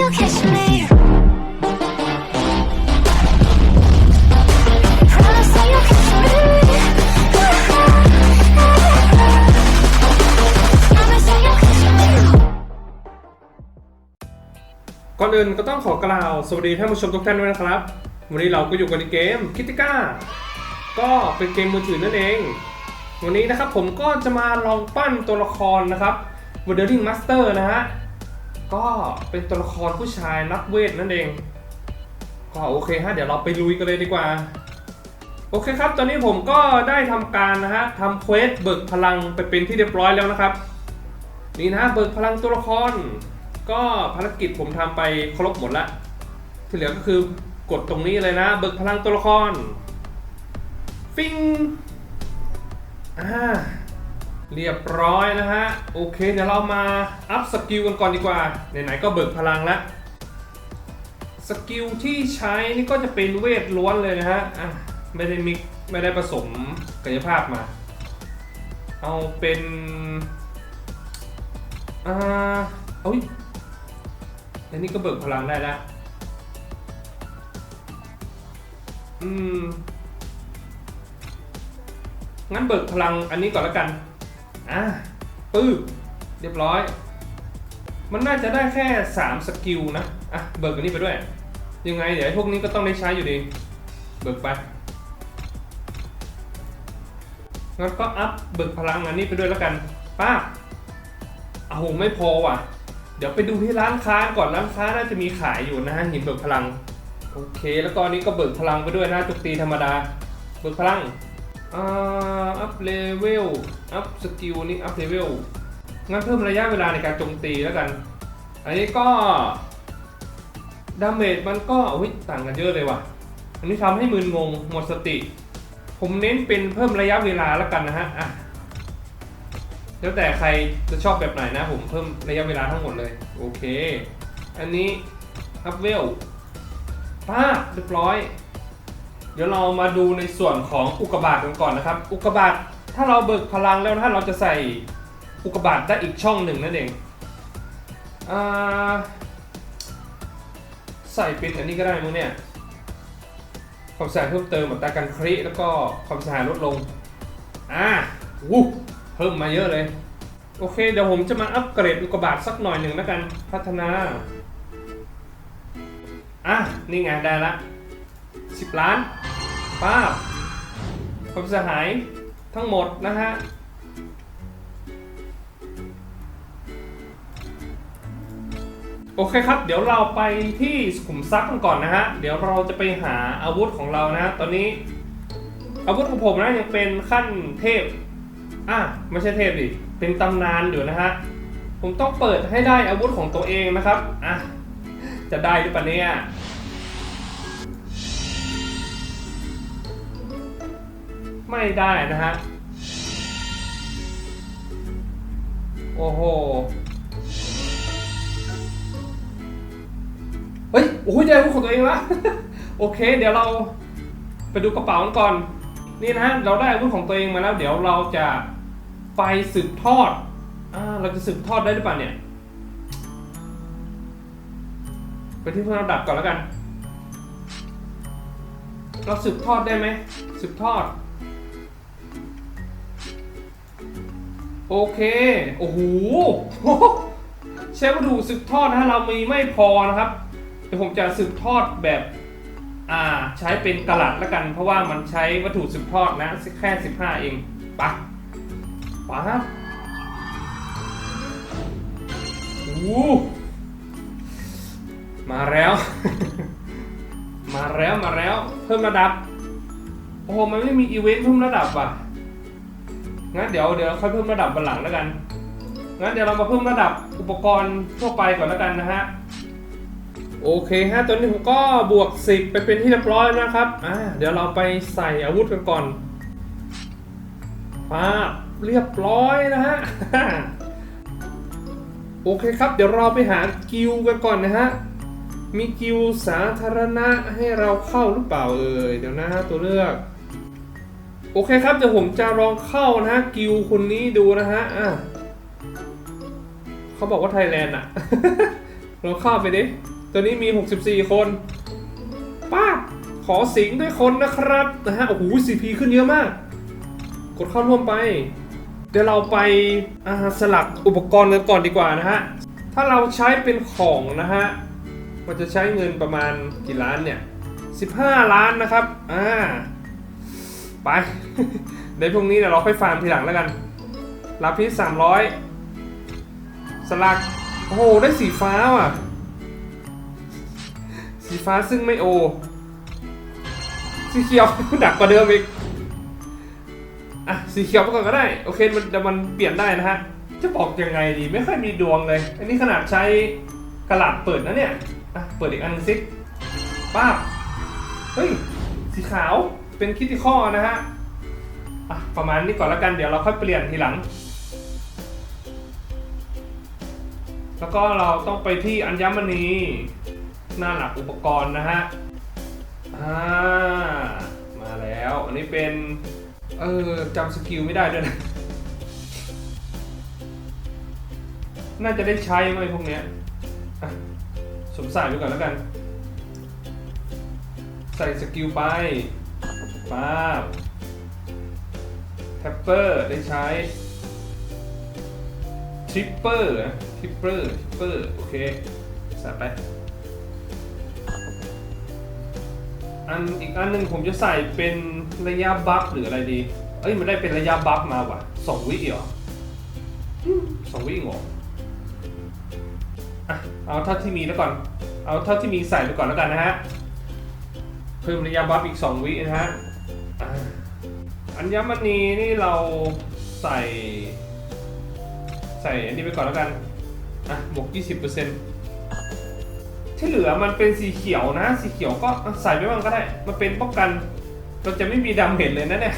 you catch me. Promise that you catch me. Promise that you catch me. ก่อนอื่นก็ต้องขอกล่าวสวัสดีท่านผู้ชมทุกท่านด้วยนะครับ วันนี้เราก็อยู่กันในเกมคิติก้าก็เป็นเกมมือถือนั่นเอง วันนี้นะครับผมก็จะมาลองปั้นตัวละครนะครับ w o r d e r i n g Master นะฮะ ก็เป็นตัวละครผู้ชายนักเวทนั่นเอง ก็โอเคฮะเดี๋ยวเราไปลุยกันเลยดีกว่า โอเคครับ ตอนนี้ผมก็ได้ทำการนะฮะทำเควสเบิกพลังไปเป็นที่เรียบร้อยแล้วนะครับ นี่นะเบิกพลังตัวละคร ก็ภารกิจผมทำไปครบหมดละที่เหลือก็คือกดตรงนี้เลยนะ เบิกพลังตัวละคร ฟิงอ่า เรียบร้อยนะฮะ โอเค เดี๋ยวเรามาอัพสกิลกันก่อนดีกว่า ไหนๆก็เบิกพลังแล้วสกิลที่ใช้นี่ก็จะเป็นเวทล้วนเลยนะฮะอะไม่ได้มิกไม่ได้ผสมกายภาพมา เอาเป็นอ่าเอ้ยอันนี้ก็เบิกพลังได้ล้วอืมงั้นเบิกพลังอันนี้ก่อนแล้วกัน อะปึ๊บเรียบร้อย มันน่าจะได้แค่ 3 สกิลนะ อะ เบิกอันนี้ไปด้วย ยังไง เดี๋ยวพวกนี้ก็ต้องได้ใช้อยู่ดี เบิกไป งั้นก็อัพเบิกพลังอันนี้ไปด้วยแล้วกัน ป้าเอาโหไม่พอว่ะ เดี๋ยวไปดูที่ร้านค้าก่อนร้านค้าน่าจะมีขายอยู่นะฮะหินเบิกพลัง โอเค แล้วก็อันนี้ก็เบิกพลังไปด้วยนะจุกตีธรรมดา เบิกพลัง อ่าอัพเลเวล อัพสกิลนี่อัพเลเวล งั้นเพิ่มระยะเวลาในการโจมตีแล้วกัน อันนี้ก็ดาเมจมันก็อุ้ยต่างกันเยอะเลยว่ะ อันนี้ทำให้มึนงงหมดสติ ผมเน้นเป็นเพิ่มระยะเวลาแล้วกันนะฮะ อะ แล้วแต่ใครจะชอบแบบไหนนะผมเพิ่มระยะเวลาทั้งหมดเลย โอเค อันนี้อัพเวลป้าเรียบร้อย เดี๋ยวเรามาดูในส่วนของอุกกาบาตกันก่อนนะครับ อุกกาบาตถ้าเราเบิกพลังแล้วนะเราจะใส่อุกกาบาตได้อีกช่องหนึ่งนั่นเองอ่าใส่เป็นอันนี้ก็ได้มั้งเนี่ยความเสียหายเพิ่มเติมอัตราการคริแล้วก็ความเสียหายลดลงอ่าวู้เพิ่มมาเยอะเลย โอเค เดี๋ยวผมจะมาอัปเกรดอุกกาบาตสักหน่อยหนึ่งแล้วกันพัฒนาอะนี่ไงได้ละ10 ล้าน ป้าบความเสียหายทั้งหมดนะฮะโอเคครับ เดี๋ยวเราไปที่ขุมทรัพย์กันก่อนนะฮะ เดี๋ยวเราจะไปหาอาวุธของเรานะฮะตอนนี้ อาวุธของผมนะยังเป็นขั้นเทพอะไม่ใช่เทพดิเป็นตำนานอยู่นะฮะผมต้องเปิดให้ได้อาวุธของตัวเองนะครับอะจะได้หรือเปล่าเนี่ย ไม่ได้นะฮะ โอ้โห เฮ้ย โอ้ยได้อาวุธของตัวเองละ โอเค เดี๋ยวเราไปดูกระเป๋ากันก่อน นี่นะฮะ เราได้อาวุธของตัวเองมาแล้ว เดี๋ยวเราจะไปสืบทอด อ่า เราจะสืบทอดได้หรือเปล่าเนี่ย ไปที่เพื่อนเระดับก่อนแล้วกัน เราสืบทอดได้ไหมสืบทอด โอเค โอ้โหใช้วัตถุสืบทอดนะฮะเรามีไม่พอนะครับ เดี๋ยวผมจะสืบทอดแบบอ่าใช้เป็นกระลัดล้วกัน เพราะว่ามันใช้วัตถุสืบทอดนะแค่ 15 เองปะปะโอ้มาแล้ว มาแล้วมาแล้ว เพิ่มระดับ โอ้โหมันไม่มีอีเวนต์เพิ่มระดับว่ะ งั้นเดี๋ยวเดี๋ยวค่อยเพิ่มระดับบันหลังแล้วกัน งั้นเดี๋ยวเรามาเพิ่มระดับอุปกรณ์ทั่วไปก่อนแล้วกันนะฮะ โอเคฮะตัวนี้ผมก็บวก 10 ไปเป็นที่เรียบร้อยนะครับ อ่า เดี๋ยวเราไปใส่อาวุธกันก่อนมาเรียบร้อยนะฮะ โอเคครับ เดี๋ยวเราไปหากิลกันก่อนนะฮะ มีกิลสาธารณะให้เราเข้าหรือเปล่าเอ่ย เดี๋ยวนะฮะตัวเลือก โอเคครับเดี๋ยวผมจะลองเข้านะฮะกิลด์คนนี้ดูนะฮะอะเขาบอกว่าไทยแลนด์อะเราเข้าไปดิตัวนี้มี 64 คนป้าขอสิงด้วยคนนะครับนะฮะโอ้โห CP ขึ้นเยอะมาก กดเข้าร่วมไป เดี๋ยวเราไปอาสลักอุปกรณ์กันก่อนดีกว่านะฮะ ถ้าเราใช้เป็นของนะฮะ มันจะใช้เงินประมาณกี่ล้านเนี่ย 15 ล้านนะครับอ่า ไปในพวกนี้เดี๋ยวเราค่อยฟาร์มทีหลังแล้วกันลาพิษ300สลัก โอ้โห ได้สีฟ้าว่ะ สีฟ้าซึ่งไม่โอ สีเขียวหนักกว่าเดิมอีก อะ สีเขียวไปก่อนก็ได้ โอเค มันเดี๋ยวมันเปลี่ยนได้นะฮะ จะบอกยังไงดี ไม่ค่อยมีดวงเลย อันนี้ขนาดใช้กระหลาดเปิดนะเนี่ย อะ เปิดอีกอันหนึงสิป้าเฮ้ย สีขาว เป็นคิดที่ข้อนะฮะอะประมาณนี้ก่อนแล้วกันเดี๋ยวเราค่อยเปลี่ยนทีหลัง แล้วก็เราต้องไปที่อัญมณีหน้าหลักอุปกรณ์นะฮะอ่ามาแล้ว อันนี้เป็นเออจำสกิลไม่ได้ด้วยนะ น่าจะได้ใช้ไหมพวกเนี้ยอะสมใส่ไปก่อนแล้วกัน ใส่สกิลไป ป้าบแท็ปเปอร์ได้ใช้ทริปเปอร์ทริปเปอร์ทริปเปอร์โอเคใส่ไป อันอีกอันหนึ่งผมจะใส่เป็นระยะบัฟหรืออะไรดี เอ้ยมันได้เป็นระยะบัฟมาว่ะสองวิเหรอสองวิเหรออะเอาเท่าที่มีแล้วก่อน เอาเท่าที่มีใส่ไปก่อนแล้วกันนะฮะ เพิ่มระยะบัฟอีก2วินะฮะ อัญมณีนี่เราใส่ ใส่อันนี้ไปก่อนแล้วกันอะบวก20%ที่เหลือมันเป็นสีเขียวนะ สีเขียวก็ใส่ไปบ้างก็ได้ มันเป็นป้องกันเราจะไม่มีดาเมจเลยนะเนี่ย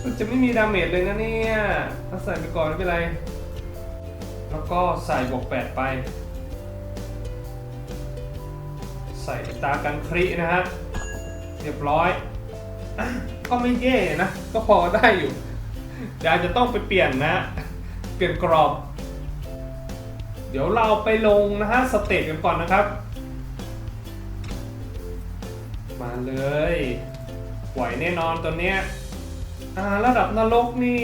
เราจะไม่มีดาเมจเลยนะเนี่ยถ้าใส่ไปก่อนไม่เป็นไร แล้วก็ใส่บวก8ไป ใส่ตากันครินะฮะ เรียบร้อย ก็ไม่แย่นะ ก็พอได้อยู่ เดี๋ยวอาจจะต้องไปเปลี่ยนนะ เปลี่ยนกรอบ เดี๋ยวเราไปลงนะฮะสเตจกันก่อนนะครับ มาเลยไหวแน่นอนตัวเนี้ยอ่าระดับนรกนี่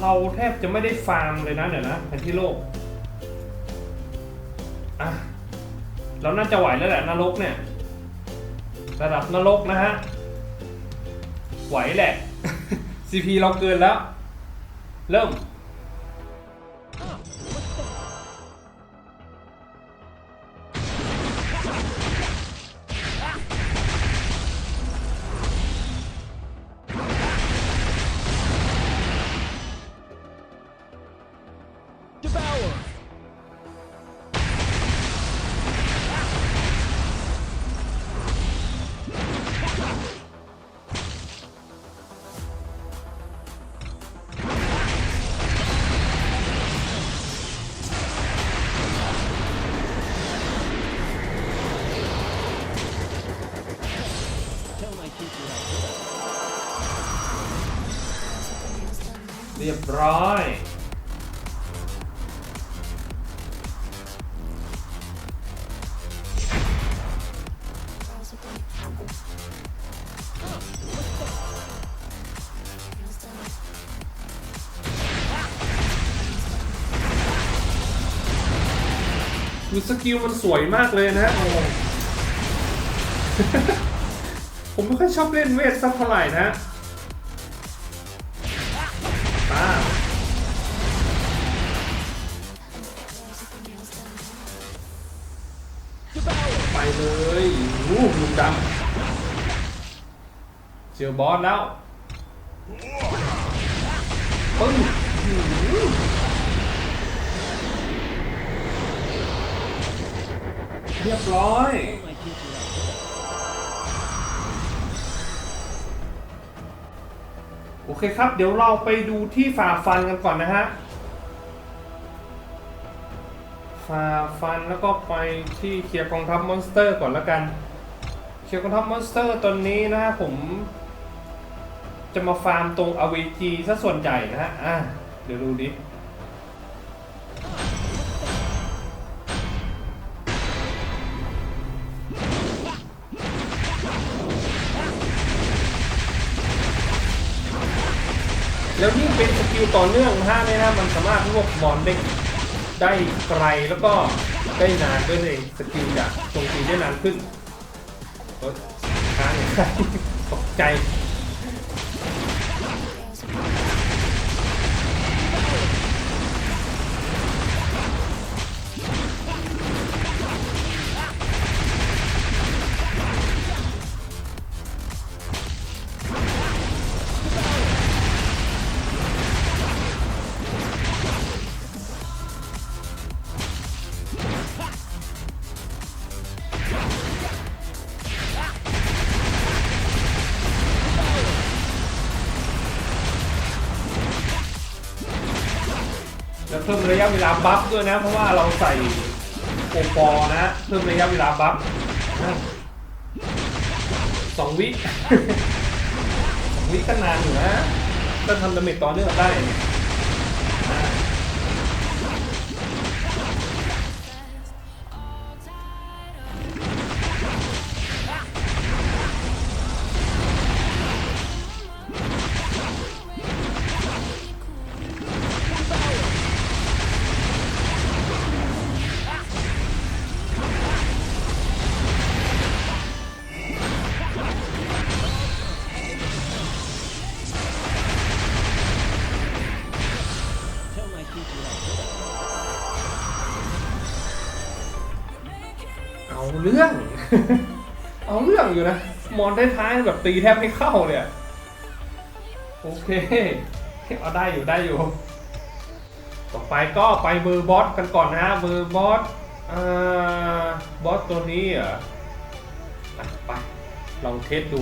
เราแทบจะไม่ได้ฟาร์มเลยนะเดี๋ยวนะแผนที่โลกอะเราน่าจะไหวแล้วแหละนรกเนี่ย ระดับนรกนะฮะ ไหวแหละ CP เราเกินแล้ว เริ่ม รียบร้อยคือสกิลมันสวยมากเลยนะ ผมไม่ค่อยชอบเล่นเวทสักเท่าไหร่นะ เลยวู้ลุงดำเจอบอสแล้วปึ้งเรียบร้อยโอเคครับ เดี๋ยวเราไปดูที่ฝ่าฟันกันก่อนนะฮะ ฝ่าฟันแล้วก็ไปที่เคลียร์กองทัพมอนสเตอร์ก่อนละกันเคลียร์กองทัพมอนสเตอร์ตอนนี้นะฮะผม จะมาฟาร์มตรงอเวจีซะส่วนใหญ่นะฮะอะเดี๋ยวดูดิแล้วยิ่งเป็นสกิลต่อเนื่องถ้าเนี่ยนะมันสามารถรวบมอนได้ ได้ไกลแล้วก็ได้นานด้วยเองสกิลจะโจมตีได้นานขึ้นเฮ้ยค้างอย่างไรตกใจ แล้วเพิ่มระยะเวลาบัฟด้วยนะ เพราะว่าเราใส่โอปอนะเพิ่มระยะเวลาบัฟสองวิสองวิก็นานอยู่นะก็ทำดาเมจต่อเนื่องได้ เอาเรื่องอยู่นะ มอนท้ายแบบตีแทบไม่เข้าเลยโอเค เอาได้อยู่ได้อยู่ ต่อไปก็ไปเบอร์บอสกันก่อนนะเบอร์บอสอ่าบอสตัวนี้อะไปลองเทสดู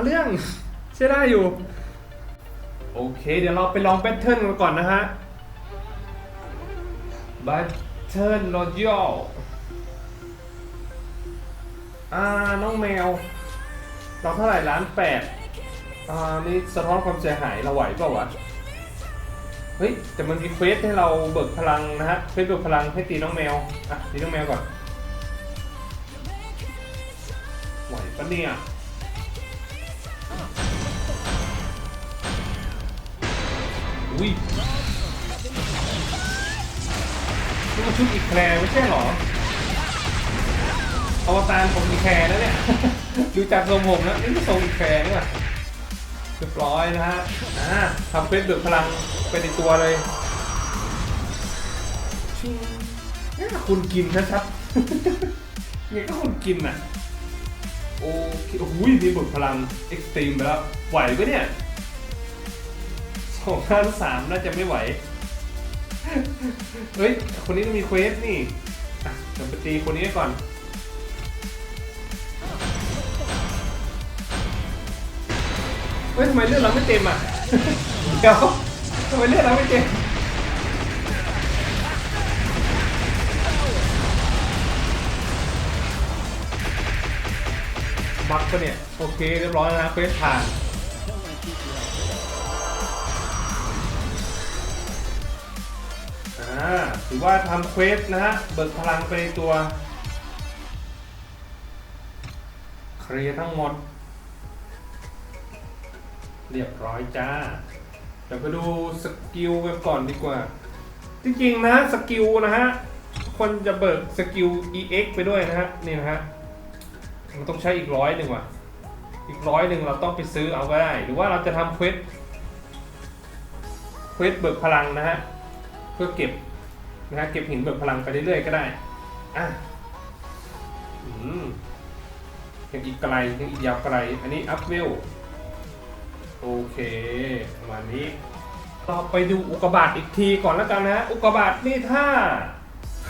เอาเรื่องใช่ได้อยู่ โอเค เดี๋ยวเราไปลองแบทเทิลกันก่อนนะฮะแบทเทิลรอยัลอ่า น้องแมว เราเท่าไหร่ล้านแปดอ่า นี่สะท้อนความเสียหายเราไหวเปล่าวะ เฮ้ย แต่มันมีเควสให้เราเบิกพลังนะฮะ เควสเบิกพลังให้ตีน้องแมว อะ ตีน้องแมวก่อน ไหวปะเนี่ย อุ้ยนี่มันชุดอีกแคลร์ไม่ใช่เหรออวตารผมอีกแคลร์แล้วเนี่ย ดูจากทรงผมแล้วนี่ไม่ทรงอีกแคลร์นี่หว่าเรียบร้อยนะฮะอ่าทำเฟซเบิกพลังไปในตัวเลยชิงเนี่ยคุณกินชัดๆเนี่ยก็คุณกินน่ะ โอ้โหมีบทพลังเอ็กซ์ตรีมไปแล้วไหวปะเนี่ยสองห้าสามน่าจะไม่ไหว เฮ้ย คนนี้ต้องมีเควสนี่อะไปตีคนนี้ก่อนเฮ้ยทำไมเลือดเราไม่เต็มอะ เดี๋ยวทำไมเลือดเราไม่เต็ม บักปะเนี่ย โอเค เรียบร้อยแล้วนะเควสผ่าน อ่า ถือว่าทำเควสนะฮะ เบิกพลังไปในตัว เคลียร์ทั้งหมด เรียบร้อยจ้า เดี๋ยวไปดูสกิลกันก่อนดีกว่า จริงๆนะสกิลนะฮะควรจะเบิกสกิล EX ไปด้วยนะฮะ นี่นะฮะ มันต้องใช้อีกร้อยหนึ่งว่ะ อีกร้อยหนึ่งเราต้องไปซื้อเอาก็ได้ หรือว่าเราจะทำเควสเควสเบิกพลังนะฮะ เพื่อเก็บนะฮะเก็บหินเบิกพลังไปเรื่อยๆก็ได้ อะอืมยังอีกไกลยังอีกยาวไกล อันนี้อัพเวลโอเคประมาณนี้เราไปดูอุกกาบาตอีกทีก่อนแล้วกันนะฮะอุกกาบาตนี่ถ้า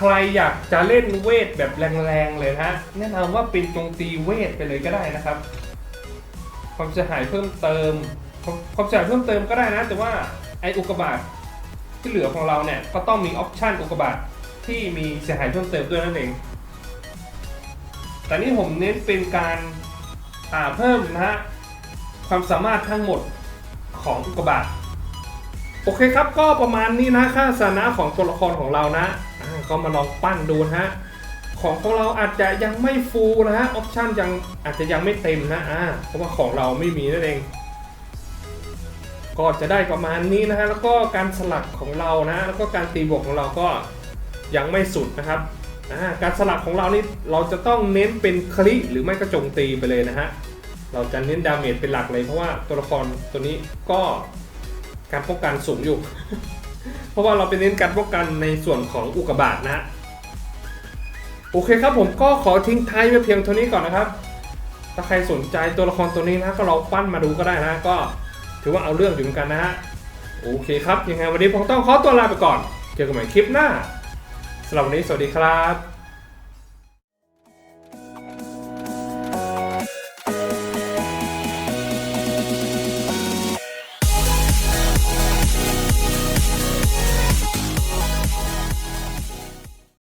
ใครอยากจะเล่นเวทแบบแรงๆเลยนะฮะแนะนำว่าเป็นจงตีเวทไปเลยก็ได้นะครับ ความเสียหายเพิ่มเติม ความเสียหายเพิ่มเติมก็ได้นะ แต่ว่าไออุกบาตที่เหลือของเราเนี่ยก็ต้องมีออปชันอุกบาตที่มีเสียหายเพิ่มเติมด้วยนั่นเอง แต่นี่ผมเน้นเป็นการอ่าเพิ่มนะฮะความสามารถทั้งหมดของอุกบาตโอเคครับก็ประมาณนี้นะค่าสานะของตัวละครของเรานะ ก็มาลองปั้นดูนะฮะของของเราอาจจะยังไม่ฟูลนะฮะออปชันยังอาจจะยังไม่เต็มนะอ่าเพราะว่าของเราไม่มีนั่นเอง ก็จะได้ประมาณนี้นะฮะแล้วก็การสลักของเรานะแล้วก็การตีบวกของเราก็ยังไม่สุดนะครับการสลักของเรานี่เราจะต้องเน้นเป็นคลิหรือไม่ก็จมตีไปเลยนะฮะ เราจะเน้นดาเมจเป็นหลักเลยเพราะว่าตัวละครตัวนี้ก็การป้องกันสูงอยู่ เพราะว่าเราไปเน้นการป้องกันในส่วนของอุกกาบาตนะฮะโอเคครับผมก็ขอทิ้งท้ายไว้เพียงเท่านี้ก่อนนะครับ ถ้าใครสนใจตัวละครตัวนี้นะก็ลองปั้นมาดูก็ได้นะก็ถือว่าเอาเรื่องอยู่เหมือนกันนะฮะโอเคครับยังไงวันนี้ผมต้องขอตัวลาไปก่อน เจอกันใหม่คลิปหน้าสำหรับวันนี้สวัสดีครับ